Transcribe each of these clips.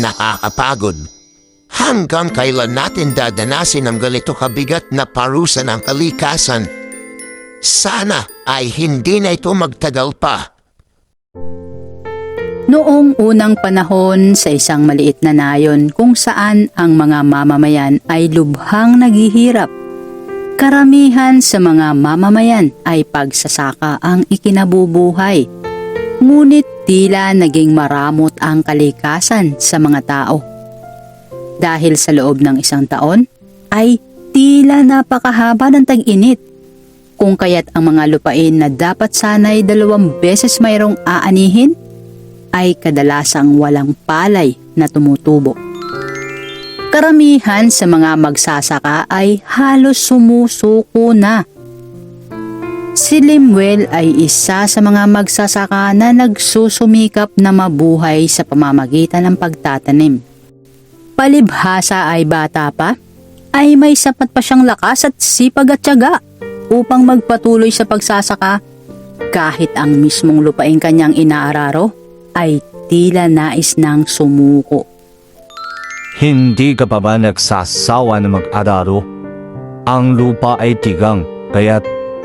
nakakapagod. Hanggang kailan natin dadanasin ang ganito kabigat na parusa ng kalikasan? Sana ay hindi na ito magtagal pa. Noong unang panahon sa isang maliit na nayon kung saan ang mga mamamayan ay lubhang naghihirap. Karamihan sa mga mamamayan ay pagsasaka ang ikinabubuhay. Ngunit tila naging maramot ang kalikasan sa mga tao. Dahil sa loob ng isang taon ay tila napakahaba ng tag-init. Kung kaya't ang mga lupain na dapat sana'y dalawang beses mayroong aanihin ay kadalasang walang palay na tumutubo. Karamihan sa mga magsasaka ay halos sumusuko na. Si Limuel ay isa sa mga magsasaka na nagsusumikap na mabuhay sa pamamagitan ng pagtatanim. Palibhasa ay bata pa, ay may sapat pa siyang lakas at sipag at tiyaga upang magpatuloy sa pagsasaka kahit ang mismong lupaing kanyang inaararo ay tila nais ng sumuko. Hindi ka pa ba nagsasawa na mag-araro? Ang lupa ay tigang, kaya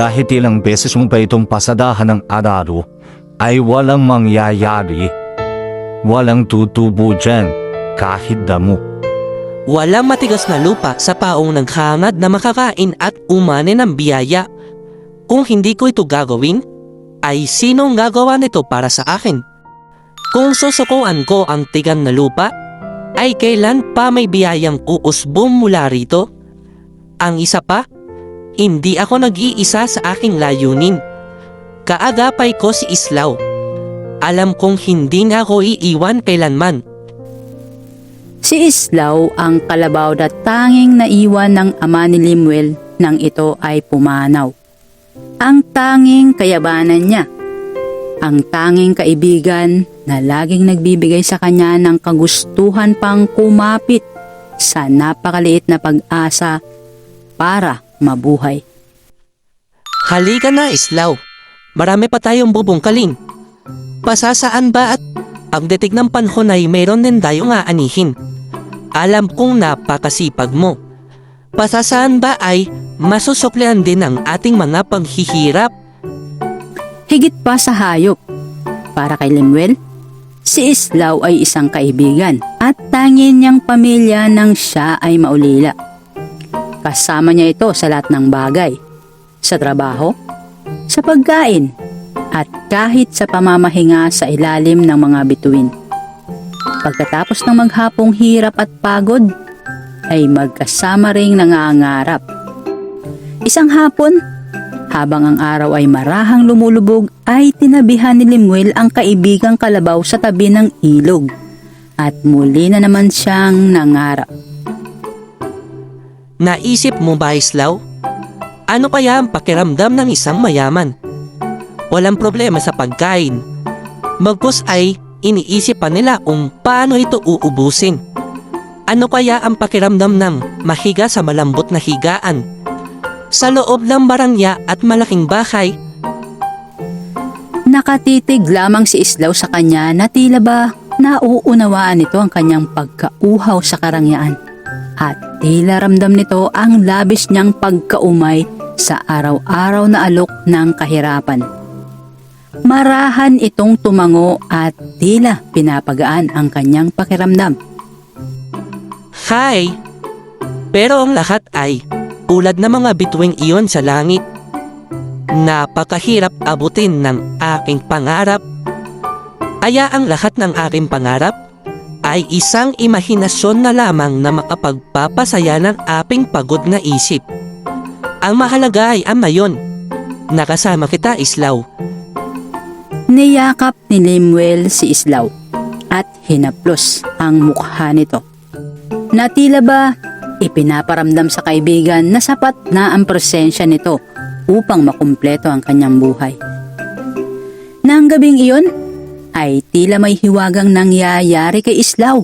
kahit ilang beses mo pa itong pasadahan ng araro, ay walang mangyayari. Walang tutubo dyan, kahit damo. Walang matigas na lupa sa paong naghangad na makakain at umani ng biyaya. Kung hindi ko ito gagawin, ay sinong gagawa nito para sa akin? Kung susukuan ko ang tigang na lupa, ay kailan pa may biyayang uusbong mula rito? Ang isa pa, hindi ako nag-iisa sa aking layunin. Kaagapay ko si Islaw. Alam kong hindi na ako iiwan kailanman. Si Islaw ang kalabaw na tanging naiwan ng ama ni Limuel nang ito ay pumanaw. Ang tanging kayabanan niya. Ang tanging kaibigan na laging nagbibigay sa kanya ng kagustuhan pang kumapit sa napakaliit na pag-asa para mabuhay. Halika na, Islaw. Marami pa tayong bubungkalin. Pasasaan ba at pagdating ng panahon ay mayroon din tayong aanihin. Alam kong napakasipag mo. Pasasaan ba ay masusuklian din ang ating mga paghihirap? Higit pa sa hayop. Para kay Limuel, si Islaw ay isang kaibigan at tangin niyang pamilya nang siya ay maulila. Kasama niya ito sa lahat ng bagay. Sa trabaho, sa pagkain, at kahit sa pamamahinga sa ilalim ng mga bituin. Pagkatapos ng maghapong hirap at pagod, ay magkasama ring nangangarap. Isang hapon, habang ang araw ay marahang lumulubog, ay tinabihan ni Limuel ang kaibigang kalabaw sa tabi ng ilog. At muli na naman siyang nangarap. Naisip mo ba, Islaw? Ano kaya ang pakiramdam ng isang mayaman? Walang problema sa pagkain. Magpus ay iniisip pa nila kung paano ito uubusin. Ano kaya ang pakiramdam ng mahiga sa malambot na higaan? Sa loob ng barangya at malaking bahay, Nakatitig lamang si Islaw sa kanya na tila ba nauunawaan nito ang kanyang pagkauhaw sa karangyaan. At tila ramdam nito ang labis niyang pagkaumay sa araw-araw na alok ng kahirapan. Marahan itong tumango at tila pinapagaan ang kanyang pakiramdam. Hi! Pero ang lahat ay tulad ng mga bituing iyon sa langit. Napakahirap abutin ng aking pangarap. Kaya ang lahat ng aking pangarap ay isang imahinasyon na lamang na makapagpapasaya ng aking pagod na isip. Ang mahalaga ay ang mayon. Nakasama kita, Islaw. Niyakap ni Limuel si Islaw at hinaplos ang mukha nito. Na tila ba ipinaparamdam sa kaibigan na sapat na ang presensya nito upang makumpleto ang kanyang buhay. Nang gabing iyon, ay tila may hiwagang nangyayari kay Islaw.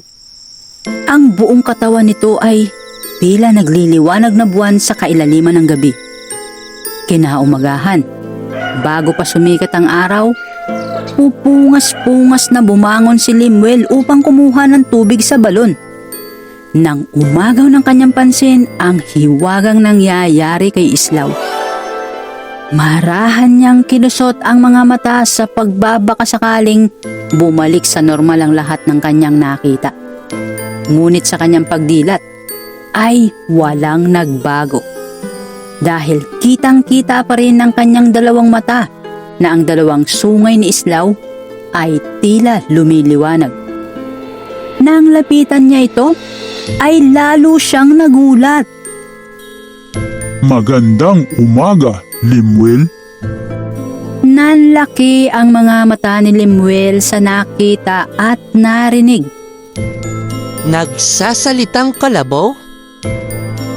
Ang buong katawan nito ay tila nagliliwanag na buwan sa kailaliman ng gabi. Kinaumagahan, bago pa sumikat ang araw, Pupungas-pungas na bumangon si Limuel upang kumuha ng tubig sa balon. Nang umagaw ng kanyang pansin ang hiwagang nangyayari kay Islaw. Marahan niyang kinusot ang mga mata sa pagbabaka sakaling bumalik sa normal ang lahat ng kanyang nakita. Ngunit sa kanyang pagdilat ay walang nagbago. Dahil kitang-kita pa rin ng kanyang dalawang mata na ang dalawang sungay ni Islaw ay tila lumiliwanag. Nang lapitan niya ito, ay lalo siyang nagulat. Magandang umaga, Limwell. Nanlaki ang mga mata ni Limuel sa nakita at narinig. Nagsasalitang kalabaw?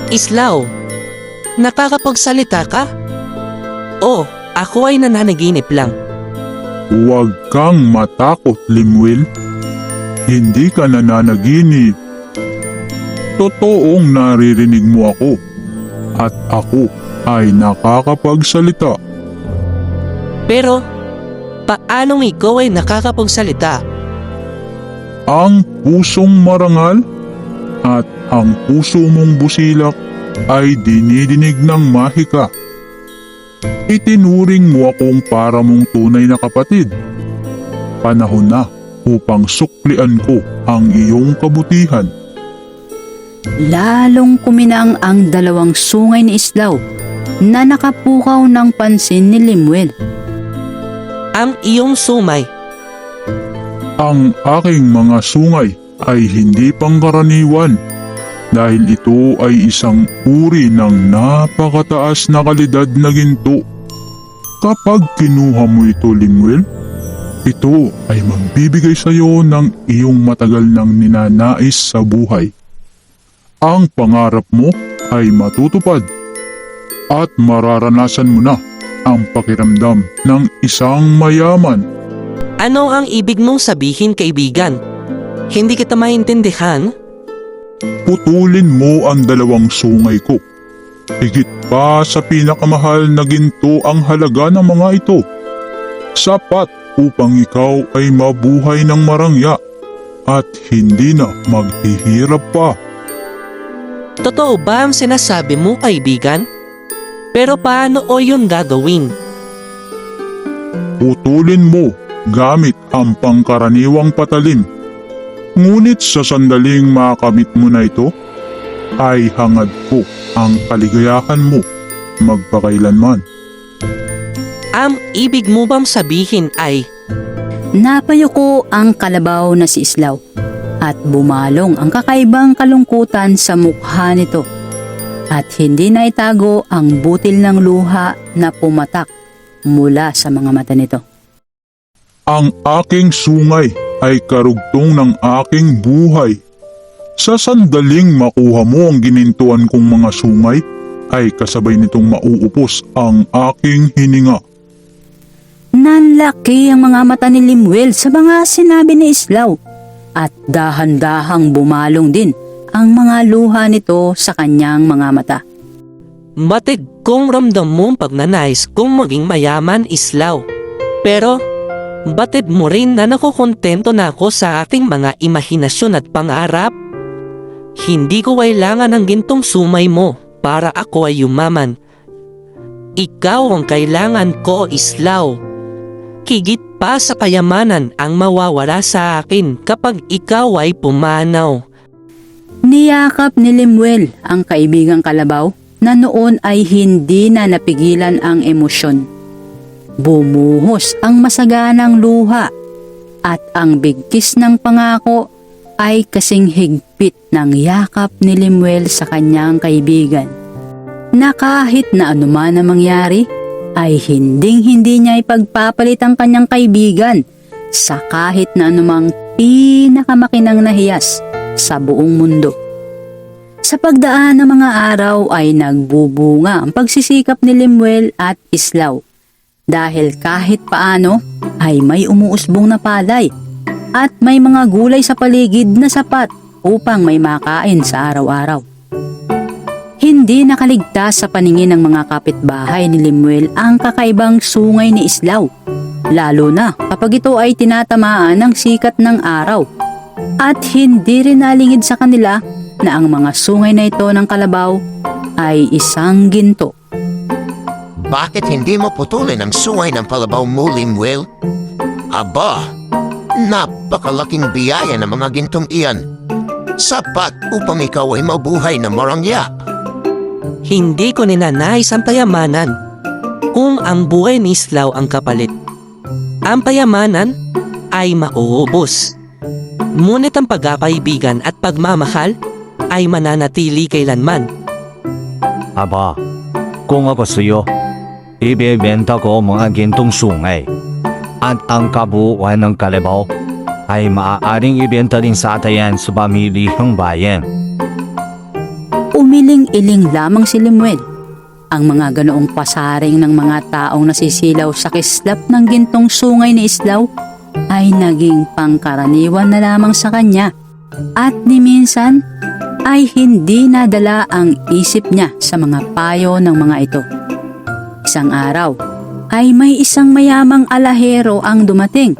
Islaw, nakakapagsalita ka? O, ako ay nananaginip lang. Huwag kang matakot, Limwell. Hindi ka nananaginip. Totoong naririnig mo ako. At ako ay nakakapagsalita. Pero, paanong ikaw ay nakakapagsalita? Ang pusong marangal at ang puso mong busilak ay dinidinig ng mahika. Itinuring mo akong para mong tunay na kapatid. Panahon na upang suklian ko ang iyong kabutihan. Lalong kuminang ang dalawang sungay ni Islaw na nakapukaw ng pansin ni Limuel. Ang iyong sumay. Ang aking mga sungay ay hindi pangkaraniwan dahil ito ay isang uri ng napakataas na kalidad na ginto. Kapag kinuha mo ito, Limuel, ito ay magbibigay sa iyo ng iyong matagal nang ninanais sa buhay. Ang pangarap mo ay matutupad at mararanasan mo na ang pakiramdam ng isang mayaman. Ano ang ibig mong sabihin, kaibigan? Hindi kita maintindihan? putulin mo ang dalawang sungay ko. Higit pa sa pinakamahal na ginto ang halaga ng mga ito. Sapat upang ikaw ay mabuhay ng marangya at hindi na maghihirap pa. Totoo ba ang sinasabi mo, kaibigan? Pero paano o yun gagawin? Putulin mo gamit ang pangkaraniwang patalim. Ngunit sa sandaling makamit mo na ito, ay hangad ko ang kaligayahan mo magpakailanman. Ang ibig mo bang sabihin ay Napayuko ang kalabaw na si Islaw at bumalong ang kakaibang kalungkutan sa mukha nito at hindi na itago ang butil ng luha na pumatak mula sa mga mata nito. Ang aking sungay ay karugtong ng aking buhay. Sa sandaling makuha mo ang ginintuan kong mga sungay, ay kasabay nitong mauupos ang aking hininga. Nanlaki ang mga mata ni Limuel sa mga sinabi ni Islaw at dahan-dahang bumalong din ang mga luha nito sa kanyang mga mata. matig kong ramdam mo pagnanais kong maging mayaman islaw. Pero, batid mo rin na nakukontento na ako sa aking mga imahinasyon at pangarap? Hindi ko kailangan ng gintong sumay mo para ako ay yumaman. Ikaw ang kailangan ko, Islaw. Higit pa sa kayamanan ang mawawala sa akin kapag ikaw ay pumanaw. Niyakap ni Limuel ang kaibigang kalabaw na noon ay hindi na napigilan ang emosyon. Bumuhos ang masaganang luha at ang bigkis ng pangako ay kasing higpit ng yakap ni Limuel sa kanyang kaibigan. Na kahit na anuman ang mangyari, ay hinding hindi niya ipagpapalit ang kanyang kaibigan sa kahit na anumang pinakamakinang nahiyas sa buong mundo. Sa pagdaan ng mga araw ay nagbubunga ang pagsisikap ni Limuel at Islaw dahil kahit paano ay may umuusbong na palay at may mga gulay sa paligid na sapat upang may makain sa araw-araw. Hindi nakaligtas sa paningin ng mga kapitbahay ni Limuel ang kakaibang sungay ni Islaw lalo na kapag ito ay tinatamaan ng sikat ng araw. At hindi rin nalingid sa kanila na ang mga sungay na ito ng kalabaw ay isang ginto. Bakit hindi mo putulin ang sungay ng palabaw mo, Limwell? Aba, napakalaking biyaya ng mga gintong iyan. Sapat upang ikaw ay mabuhay na marangya. Hindi ko ninanais ang payamanan kung ang buhay ni Islaw ang kapalit. Ang payamanan ay mauubos. Ngunit ang pagkakaibigan at pagmamahal ay mananatili kailanman. Aba, kung ako sa'yo, ibebenta ko ang mga gintong sungay. At ang kabuuan ng kalabaw ay maaaring ibenta rin sa atayan sa pamilihang bayan. Umiling-iling lamang si Limuel. Ang mga ganoong pasaring ng mga taong nasisilaw sa kislap ng gintong sungay ni Islaw ay naging pangkaraniwan na lamang sa kanya. At ni minsan ay hindi nadala ang isip niya sa mga payo ng mga ito. Isang araw ay may isang mayamang alahero ang dumating.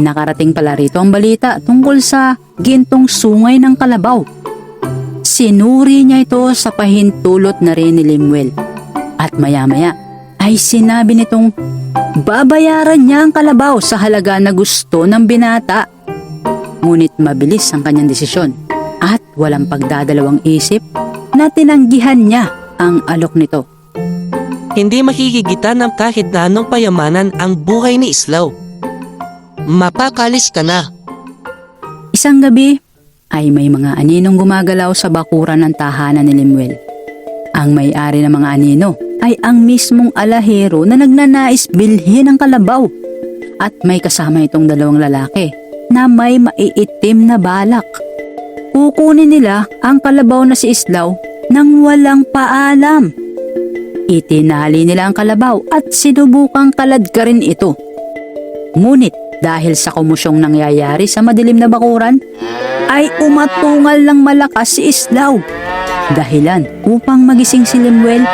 Nakarating pala rito ang balita tungkol sa gintong sungay ng kalabaw. Sinuri niya ito sa pahintulot na rin ni Limuel. At maya-maya ay sinabi nitong babayaran niya ang kalabaw sa halaga na gusto ng binata. Ngunit mabilis ang kanyang desisyon at walang pagdadalawang isip na tinanggihan niya ang alok nito. Hindi makikigitan ng kahit na anong payamanan ang buhay ni Islaw. Mapakalis ka na. Isang gabi ay may mga aninong gumagalaw sa bakuran ng tahanan ni Limuel. Ang may-ari ng mga anino ay ang mismong alahero na nagnanais bilhin ang kalabaw at may kasama itong dalawang lalaki na may maiitim na balak. Kukunin nila ang kalabaw na si Islaw nang walang paalam. Itinali nila ang kalabaw at sinubukang kaladkarin ito. Ngunit dahil sa kumusyong nangyayari sa madilim na bakuran, ay umatungal ng malakas si Islaw. Dahilan upang magising si Lemuel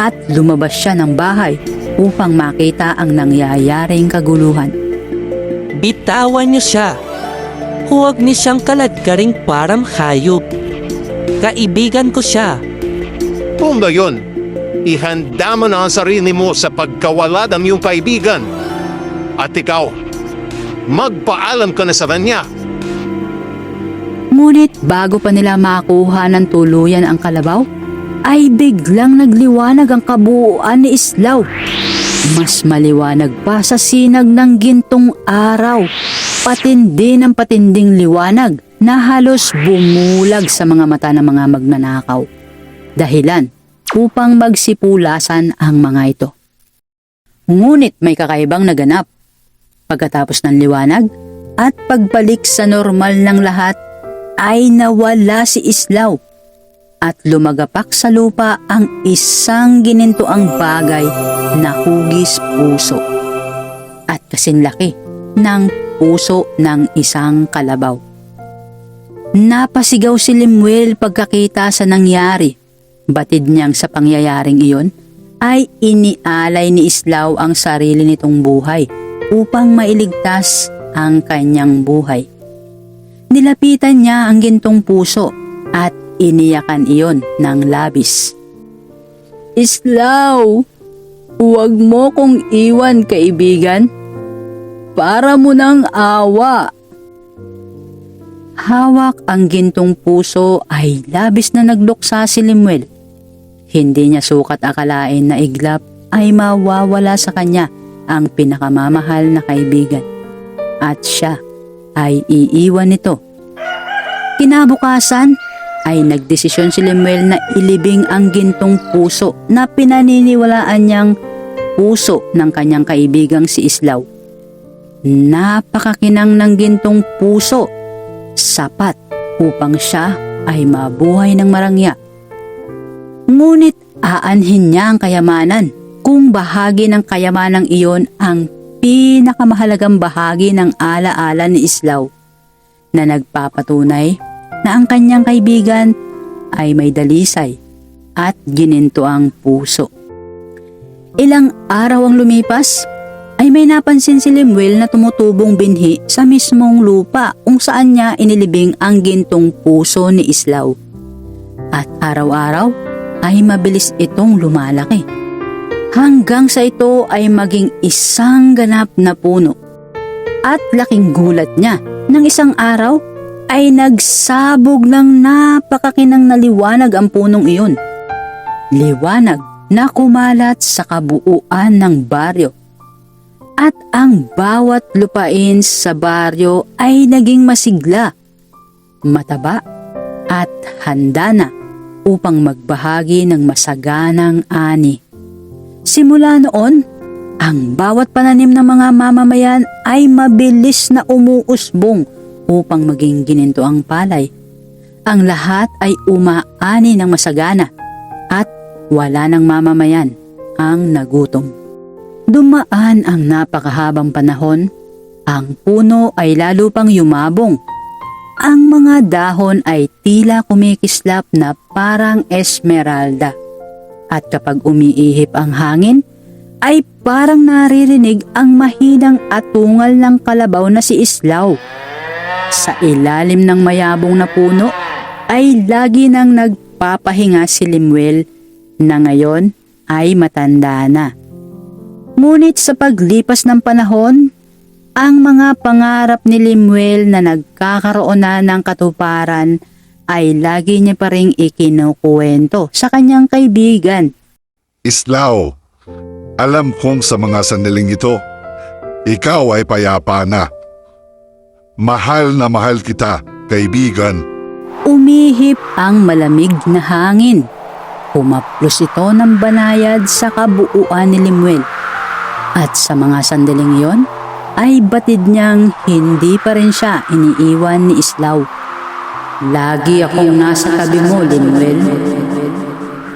at lumabas siya ng bahay upang makita ang nangyayaring kaguluhan. Bitawan niyo siya. Huwag niyo siyang kaladkaring parang hayop. Kaibigan ko siya. Kung gayon, ihanda mo na ang sarili mo sa pagkawala ng iyong kaibigan. At ikaw, magpaalam ka na sa kanya. Ngunit bago pa nila makuha ng tuluyan ang kalabaw, ay biglang nagliwanag ang kabuuan ni Islaw. Mas maliwanag pa sa sinag ng gintong araw. Patindi ng patinding liwanag na halos bumulag sa mga mata ng mga magnanakaw. Dahilan upang magsipulasan ang mga ito. Ngunit may kakaibang naganap. Pagkatapos ng liwanag at pagbalik sa normal ng lahat, ay nawala si Islaw at lumagapak sa lupa ang isang ginintuang bagay na hugis puso at kasinlaki ng puso ng isang kalabaw. Napasigaw si Limuel pagkakita sa nangyari. Batid niyang sa pangyayaring iyon ay inialay ni Islaw ang sarili nitong buhay upang mailigtas ang kanyang buhay. Nilapitan niya ang gintong puso at iniyakan iyon ng labis. Islaw, huwag mo kong iwan kaibigan. Para mo ng awa. Hawak ang gintong puso ay labis na nagluksa si Limuel. Hindi niya sukat akalain na iglap ay mawawala sa kanya ang pinakamamahal na kaibigan. At siya ay iiwan nito. Kinabukasan ay nagdesisyon si Lemuel na ilibing ang gintong puso na pinaniniwalaan niyang puso ng kanyang kaibigang si Islaw. Napakakinang ng gintong puso, sapat upang siya ay mabuhay ng marangya. Ngunit aanhin niya ang kayamanan kung bahagi ng kayamanang iyon ang pinakamahalagang bahagi ng alaala ni Islaw na nagpapatunay na ang kanyang kaibigan ay may dalisay at gininto ang puso. Ilang araw ang lumipas ay may napansin si Lemuel na tumutubong binhi sa mismong lupa kung saan niya inilibing ang gintong puso ni Islaw. At araw-araw ay mabilis itong lumalaki. Hanggang sa ito ay maging isang ganap na puno. At laking gulat niya nang isang araw ay nagsabog ng napakakinang na liwanag ang punong iyon. Liwanag na kumalat sa kabuuan ng baryo. At ang bawat lupain sa baryo ay naging masigla, mataba at handa na upang magbahagi ng masaganang ani. Simula noon, ang bawat pananim ng mga mamamayan ay mabilis na umuusbong upang maging gininto ang palay. Ang lahat ay umaani ng masagana at wala ng mamamayan ang nagutom. Dumaan ang napakahabang panahon, ang puno ay lalo pang yumabong. Ang mga dahon ay tila kumikislap na parang esmeralda. At kapag umiihip ang hangin, ay parang naririnig ang mahinang atungal ng kalabaw na si Islaw. Sa ilalim ng mayabong na puno ay lagi nang nagpapahinga si Limuel na ngayon ay matanda na. Ngunit sa paglipas ng panahon, ang mga pangarap ni Limuel na nagkakaroon na ng katuparan ay lagi niya pa rin ikinukuwento sa kanyang kaibigan. Islaw, alam kong sa mga sandaling ito, ikaw ay payapa na. Mahal na mahal kita, kaibigan. Umihip ang malamig na hangin. Humaplos ito ng banayad sa kabuuan ni Limuel. At sa mga sandaling iyon, ay batid niyang hindi pa rin siya iniiwan ni Islaw. Lagi akong nasa tabi mo, Limuel.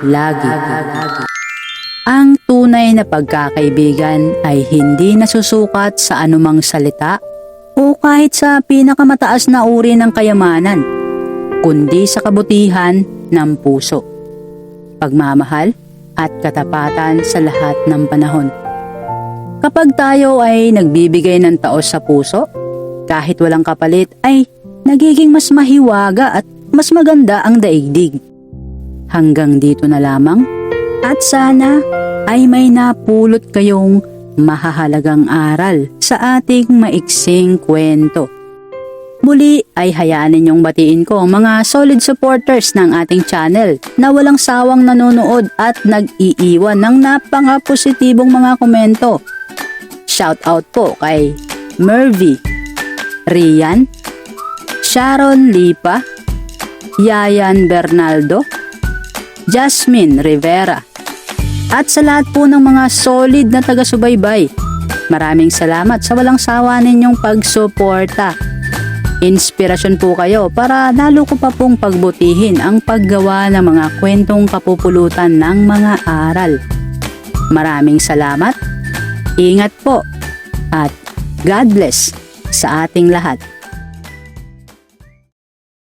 Lagi. Ang tunay na pagkakaibigan ay hindi nasusukat sa anumang salita o kahit sa pinakamataas na uri ng kayamanan, kundi sa kabutihan ng puso, pagmamahal at katapatan sa lahat ng panahon. Kapag tayo ay nagbibigay ng taos sa puso, kahit walang kapalit ay nagiging mas mahiwaga at mas maganda ang daigdig. Hanggang dito na lamang at sana ay may napulot kayong mahahalagang aral sa ating maiksing kwento. Muli ay hayaan ninyong batiin ko ang mga solid supporters ng ating channel na walang sawang nanonood at nag-iiwan ng napaka-positibong mga komento. Shout out po kay Mervy, Rian, Sharon Lipa, Yayan Bernaldo, Jasmine Rivera, at sa lahat po ng mga solid na taga-subaybay. Maraming salamat sa walang sawa ninyong pagsuporta. Inspirasyon po kayo para lalo ko pa pong pagbutihin ang paggawa ng mga kwentong kapupulutan ng mga aral. Maraming salamat Ingat po at God bless sa ating lahat.